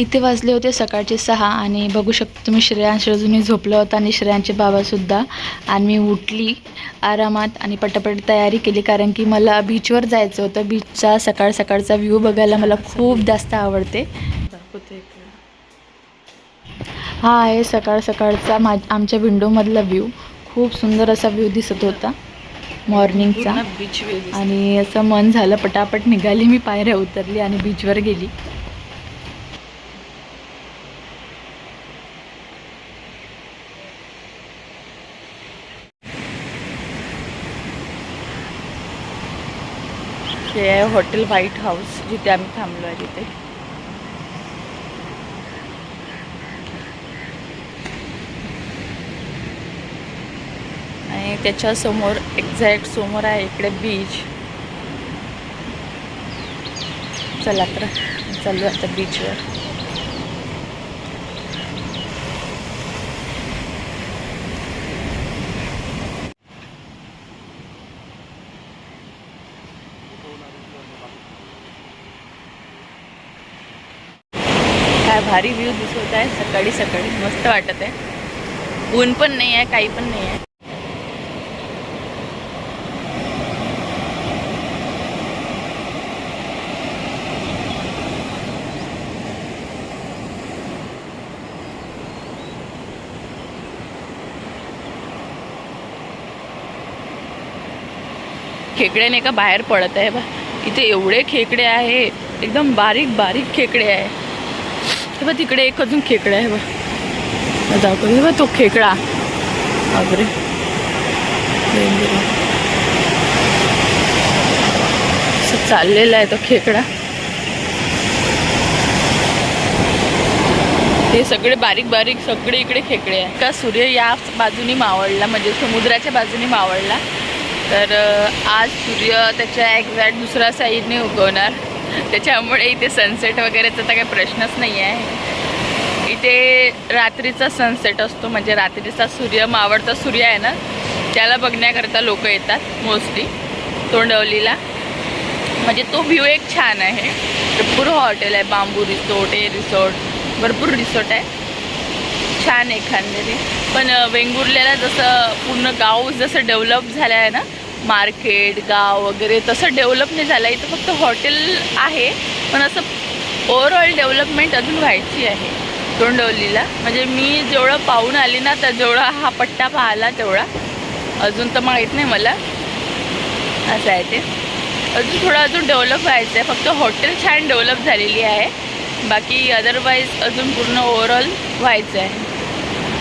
इथे वाजले होते सकाळचे सहा आणि बघू शकता तुम्ही श्रेयांश अजूनही झोपला होता आणि श्रेयांचे बाबासुद्धा आणि मी उठली आरामात आणि पटापट तयारी केली कारण की मला बीचवर जायचं होतं. बीचचा सकाळ सकाळचा व्ह्यू बघायला मला खूप जास्त आवडते. हा आहे सकाळ सकाळचा मा आमच्या विंडोमधला व्ह्यू खूप सुंदर असा व्ह्यू दिसत होता मॉर्निंगचा बीच आणि असं मन झालं पटापट निघाली मी पायऱ्या उतरली आणि बीचवर गेली. हे आहे हॉटेल व्हाईट हाऊस जिथे आम्ही थांबलो आहे तिथे. आणि त्याच्यासमोर एक्झॅक्ट समोर आहे इकडे बीच चला तर चालू आता बीचवर काय भारी व्ह्यू दिसत आहे. सकाळी सकाळी मस्त वाटत आहे. ऊन पण नाही आहे काही पण नाही आहे. खेकडे नाही का बाहेर पडत आहे बा. इथे एवढे खेकडे आहे. एकदम बारीक बारीक खेकडे आहे. हे बघ तिकडे एक अजून खेकडे आहे बघ. दाखव हे बघ तो खेकडा. बापरे. असं चाललेला आहे तो खेकडा. हे सगळे बारीक बारीक सगळे इकडे खेकडे आहे. का सूर्य या बाजूनी मावळला म्हणजे समुद्राच्या बाजूनी मावळला. तर आज सूर्य त्याच्या एक्झॅक्ट दुसऱ्या साईडने उगवणार. त्याच्यामुळे इथे सनसेट वगैरेचा तर काही प्रश्नच नाही आहे इथे रात्रीचा सनसेट असतो म्हणजे रात्रीचा सूर्य मावळता सूर्य आहे ना त्याला बघण्याकरता लोक येतात मोस्टली तोंडवलीला. म्हणजे तो व्ह्यू एक छान आहे. भरपूर हॉटेल आहे बांबू रिसोर्ट ए रिसॉर्ट भरपूर रिसोर्ट आहे. छान एखाद्याने पण वेंगुर्ल्याला जसं पूर्ण गाव जसं डेव्हलप झालं आहे ना मार्केट गाव वगैरे तसं डेव्हलप नाही झालं इथं फक्त हॉटेल आहे. पण असं ओव्हरऑल डेव्हलपमेंट अजून व्हायची आहे. तोंडवलीला म्हणजे मी जेवढं पाहून आली ना तर जेवढा हा पट्टा पाहिला तेवढा. अजून तर माहीत नाही मला. असं आहे ते. अजून थोडं अजून डेव्हलप व्हायचं आहे. फक्त हॉटेल छान डेव्हलप झालेली आहे. बाकी अदरवाईज अजून पूर्ण ओव्हरऑल व्हायचं आहे.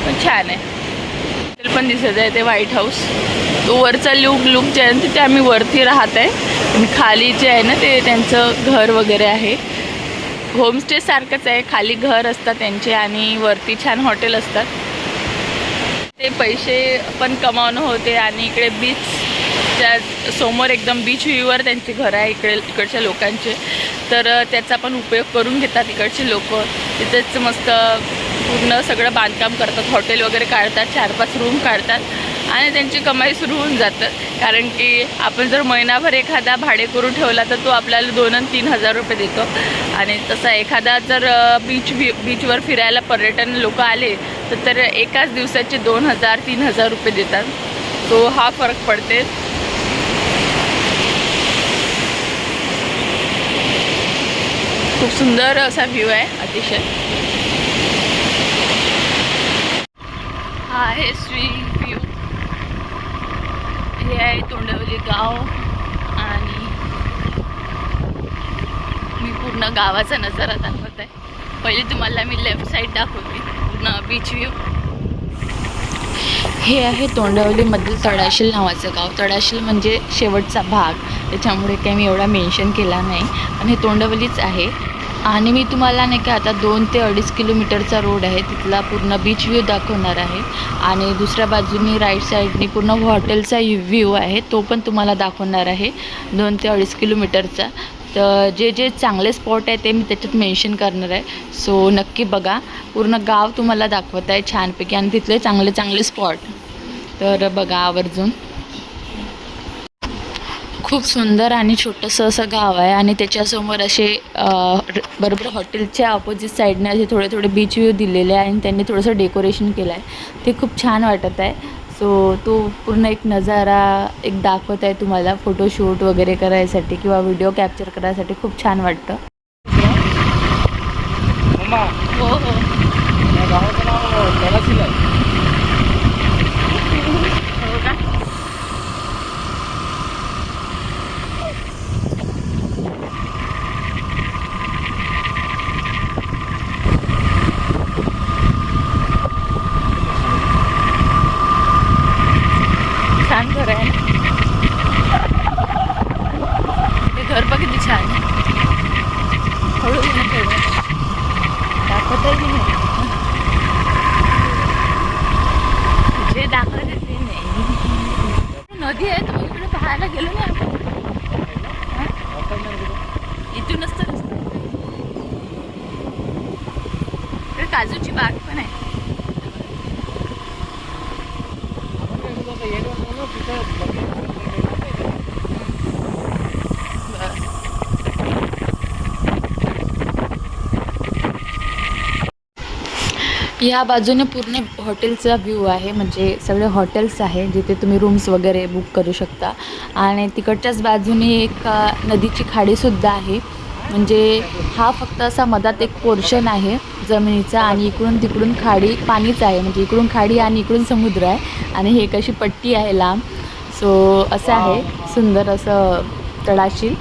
पण छान आहे. हॉटेल पण दिसत आहे ते व्हाईट हाऊस तो वरचा लुक लुक जे आहे ना तिथे आम्ही वरती राहत आहे. आणि खाली जे आहे ना ते त्यांचं घर वगैरे आहे. होमस्टे सारखंच आहे खाली घर असतात त्यांचे आणि वरती छान हॉटेल असतात. ते पैसे पण कमावणं होते आणि इकडे बीचच्या समोर एकदम बीच व्ह्यूवर त्यांचे घर आहे इकडे इकडच्या लोकांचे. तर त्याचा पण उपयोग करून घेतात इकडचे लोक. तिथेच मस्त पूर्ण सगळं बांधकाम करतात हॉटेल वगैरे काढतात चार पाच रूम काढतात आणि त्यांची कमाई सुरू होऊन जातं. कारण की आपण जर महिनाभर एखादा भाडे करून ठेवला तर तो आपल्याला दोन आणि तीन हजार रुपये देतो. आणि तसा एखादा जर बीच व्ही बीचवर फिरायला पर्यटन लोक आले तर तर एकाच दिवसाचे दोन हजार तीन हजार रुपये देतात. तो हा फरक पडते. खूप सुंदर असा व्ह्यू आहे अतिशय. हा आहे श्री व्ह्यू हे आहे तोंडवली गाव आणि मी पूर्ण गावाचा नजारा दाखवत. आहे पहिले तुम्हाला मी लेफ्ट साईड दाखवते पूर्ण बीच व्ह्यू हे आहे तोंडवलीमधील तडाशील नावाचं गाव. तडाशील म्हणजे शेवटचा भाग. त्याच्यामुळे काही मी एवढा मेन्शन केला नाही. आणि हे तोंडवलीच आहे. आणि मी तुम्हाला नाही का आता दोन ते अडीच किलोमीटरचा रोड आहे तिथला पूर्ण बीच व्ह्यू दाखवणार आहे. आणि दुसऱ्या बाजूनी राईट साईडनी पूर्ण हॉटेलचा व्ह्यू आहे तो पण तुम्हाला दाखवणार आहे दोन ते अडीच किलोमीटरचा. तर जे जे चांगले स्पॉट आहे ते मी त्याच्यात मेन्शन करणार आहे. सो नक्की बघा पूर्ण गाव तुम्हाला दाखवत आहे छानपैकी आणि तिथले चांगले चांगले स्पॉट तर बघा आवर्जून. खूप सुंदर आणि छोटंसं असं गाव आहे आणि त्याच्यासमोर असे बरोबर हॉटेलच्या ऑपोजिट साईडने असे थोडे थोडे बीच व्ह्यू दिलेले आहे आणि त्यांनी थोडंसं डेकोरेशन केलं आहे. ते खूप छान वाटत आहे. सो तो पूर्ण एक नजारा एक दाखवत आहे तुम्हाला फोटोशूट वगैरे करायसाठी किंवा व्हिडिओ कॅप्चर करायसाठी खूप छान वाटतं. हो हो का छान घर आहे ना ते घर बघ किती छान आहे. हळू ये ना थोडं. दाखवता येईल नाही जे दाखवते ते नाही आहे तुम्ही इकडे पाहायला गेलो नाही आपण इथूनच तर रस्ता आहे. इकडे काजूची बाग पण आहे या बाजूने पूर्ण हॉटेलचा व्ह्यू आहे. म्हणजे सगळे हॉटेल्स आहे जिथे तुम्ही रूम्स वगैरे बुक करू शकता. आणि तिकडच्याच बाजूने एक नदीची खाडीसुद्धा आहे. म्हणजे हा फक्त असा मधात एक पोर्शन आहे जमिनीचा. आणि इकडून तिकडून खाडी पाणीच आहे. म्हणजे इकडून खाडी आणि इकडून समुद्र आहे. आणि हे एक अशी पट्टी आहे लांब. सो असं आहे. सुंदर असं तळाशील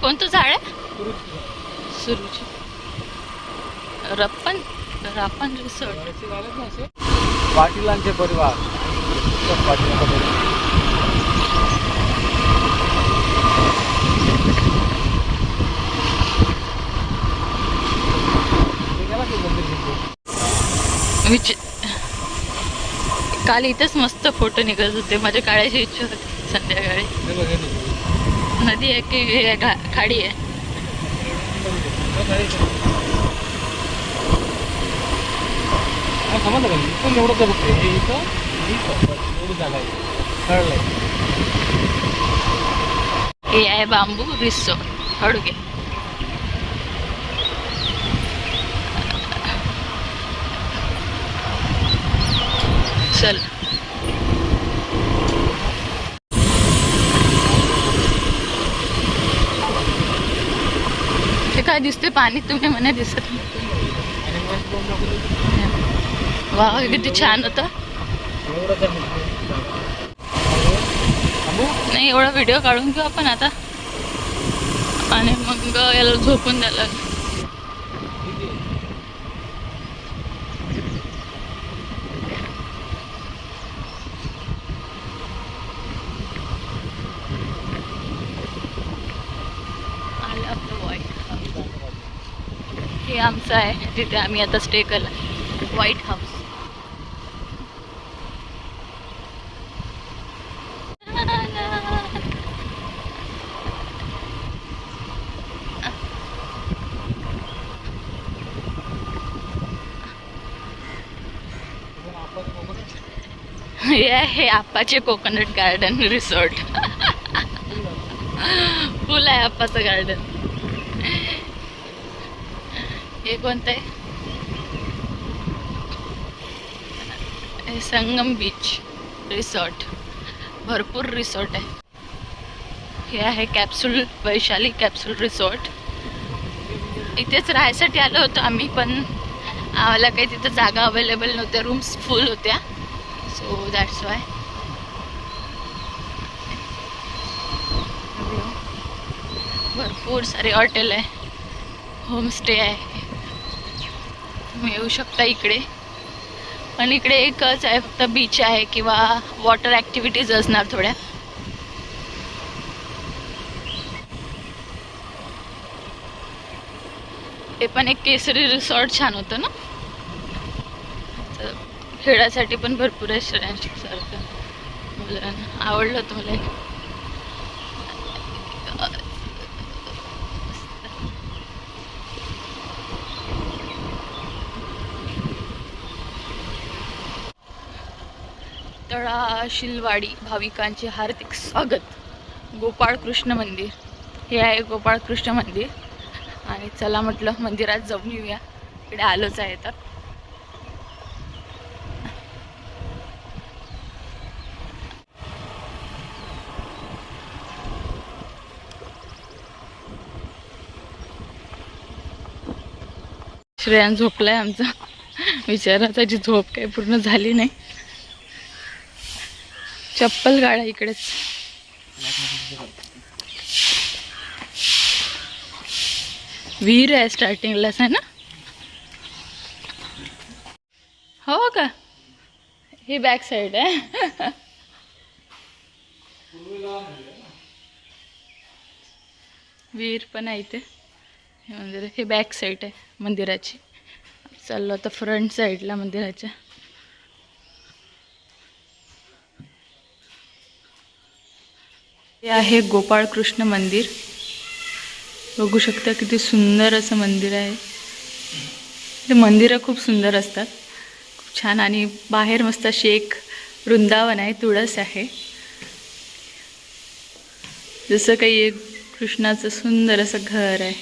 कोणतं झाड आहे सुरुची. रप्पन रापण रिसॉर्ट. पाटीलांचे परिवार. पाटीलांचा परिवार काल इथंच मस्त फोटो निघत होते. माझ्या काढायची इच्छा होती संध्याकाळी. नदी आहे की खाडी आहे? समजलं का इथून एवढं तर बघते हे इथं इथं एवढी जागा आहे कळलंय हे आहे बांबू रिसॉर्ट हळू चल. मला दिसते पाणी तुम्ही मला दिसत वा किती छान होतं. नाही एवढा व्हिडिओ काढून घेऊ आपण आता. आणि मग याला झोपून द्यायला किती? आलं आपलं व्हाईट हे आमचं आहे. तिथे आम्ही आता स्टे केला. व्हाईट हाऊस हे आहे आप्पाचे कोकोनट गार्डन रिसॉर्ट फुल आहे आप्पाचं गार्डन हे कोणतं आहे? हे संगम बीच रिसॉर्ट. भरपूर रिसॉर्ट आहे. हे आहे कॅप्सूल वैशाली कॅप्सूल रिसॉर्ट. इथेच राहायसाठी आलो होतो आम्ही पण आम्हाला काही तिथं जागा अवेलेबल नव्हत्या रूम्स फुल होत्या. सो दॅट्स वाय भरपूर सारे हॉटेल आहे. होमस्टे आहे. तुम्ही येऊ शकता इकडे. पण इकडे एकच आहे फक्त बीच आहे किंवा वॉटर ॲक्टिव्हिटीज असणार थोड्या. ते पण एक केसरी रिसॉर्ट छान होतं ना? तर खेळासाठी पण भरपूर रेस्टॉरंट सारखं मुलांना आवडलं तुम्हाला तळा शिलवाडी भाविकांचे हार्दिक स्वागत. गोपाळ कृष्ण मंदिर. हे आहे गोपाळ कृष्ण मंदिर. आणि चला म्हटलं मंदिरात जाऊन येऊया. इकडे आलोच आहे तर श्रेयान झोपलाय आमचा. विचारा त्याची झोप काही पूर्ण झाली नाही. चप्पल काढा इकडेच. विहीर आहे स्टार्टिंगलाच आहे ना? हो का? ही बॅक साईड आहे. विहीर पण आहे इथे. हे मंदिर हे बॅक साईड आहे मंदिराची. चाललो आता फ्रंट साईडला मंदिराच्या. हे आहे गोपाळ कृष्ण मंदिर. बघू शकता किती सुंदर असं मंदिर आहे. ते मंदिरं खूप सुंदर असतात. खूप छान आणि बाहेर मस्त अशी एक वृंदावन आहे तुळस आहे. जसं काही एक कृष्णाचं सुंदर असं घर आहे.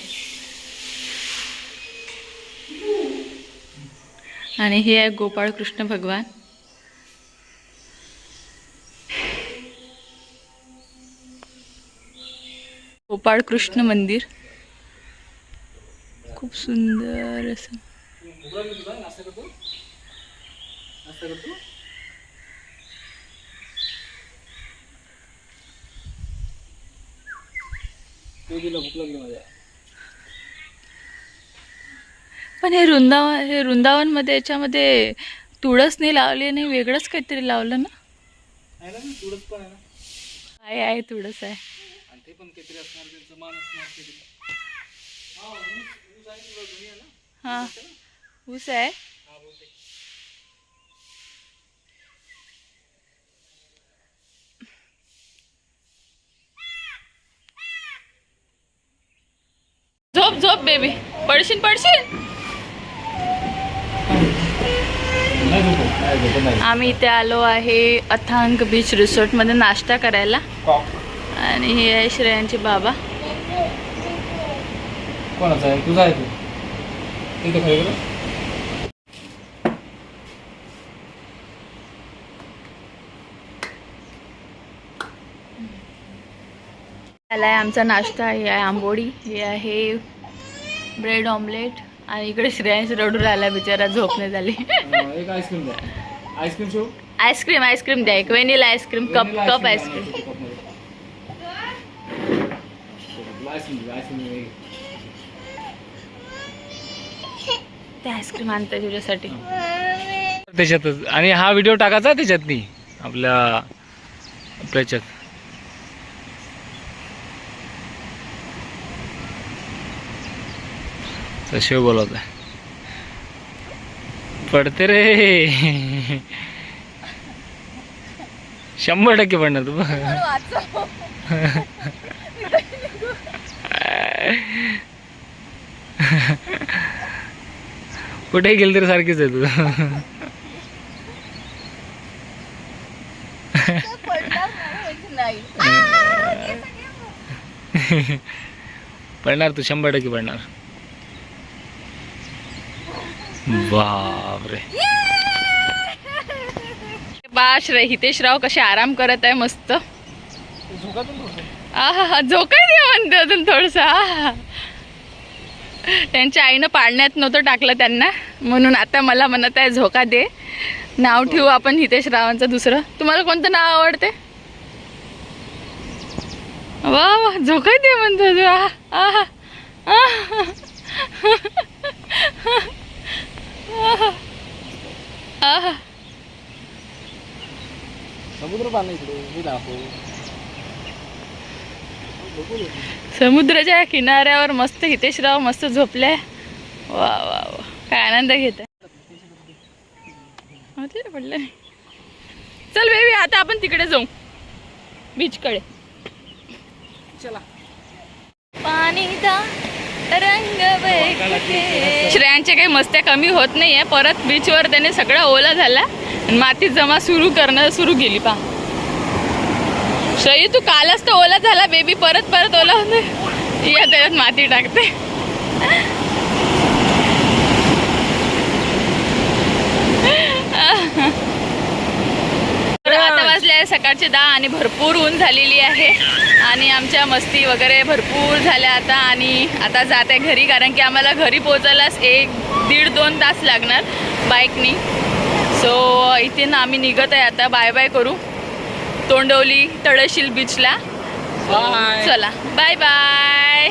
आणि हे आहे गोपाळ कृष्ण भगवान. गोपाळ कृष्ण मंदिर. खूप सुंदर असं. पण हे वृंदावन हे वृंदावनमध्ये याच्यामध्ये तुळस नाही लावली नाही वेगळंच काहीतरी लावलं ना? आहे आहे तुळस आहे. पण काहीतरी असणार त्यांचं मान असणार काहीतरी. हा ऊस ऊस आहे तुला जुनी आहे ना? हां. ऊस आहे हा बहुतेक. झोप झोप बेबी पडशील पडशील? आम्ही इथे आलो आहे अथांग बीच रिसॉर्टमध्ये नाश्ता करायला. आणि हे आहे श्रेयांचे बाबा. कोणाचा आहे? तुझा आहे तू. तिथे खाली आला आहे आमचा नाश्ता हे आहे आंबोडी हे आहे ब्रेड ऑमलेट आणि इकडे श्रेयांश रडू राहिला बिचारा झोपणे झाली. अं, एक आईस्क्रीम आईस्क्रीम शो आईस्क्रीम आईस्क्रीम द्या एक vanilla ice cream cup cup ice cream ice cream ice cream ते आईस्क्रीम आणताय तुझ्यासाठी. त्याच्यातच आणि हा व्हिडिओ टाकायचा त्याच्यात नाही आपल्या आपल्या याच्यात शिव बोलवत आहे. पडते रे. शंभर टक्के पडणार तू. कुठे गेल तरी सारखीच आहे तू. पडणार तू शंभर टक्के पडणार. बापरे. बाश रे हितेशराव कसे आराम करत आहे मस्त. दे म्हणते अजून थोडसा. त्यांच्या आईनं पाळण्यात नव्हतं टाकलं त्यांना. म्हणून आता मला म्हणत आहे झोका दे. नाव ठेवू आपण हितेश रावांचं दुसरं. तुम्हाला कोणतं नाव आवडते? वा वा झोका दे म्हणतो तू. आहा, समुद्र पाणी इकडे मी दाखव. समुद्राच्या किनाऱ्यावर मस्त हितेशराव मस्त झोपले वा वा वा. काय आनंद घेत पडलं. चल बेबी आता आपण तिकडे जाऊ. बीचकडे चला. पाणी. श्रेयांचे काही मस्त्या कमी होत नाहीये. परत बीचवर त्याने सगळं ओला झाला. आणि माती जमा सुरू करणं सुरू केली पा श्रेयू तू कालच तर ओला झाला बेबी परत परत ओला होते या त्याच्यात माती टाकते. आता वाजले आहे सकाळचे दहा आणि भरपूर ऊन झालेली आहे. आणि आमच्या मस्ती वगैरे भरपूर झाल्या आता आणि आता जात आहे घरी कारण की आम्हाला घरी पोचायलाच एक दीड दोन तास लागणार बाईकनी सो इथे ना आम्ही निघत आहे आता. बाय बाय करू. तोंडवली तळशील बीचला चला. Bye bye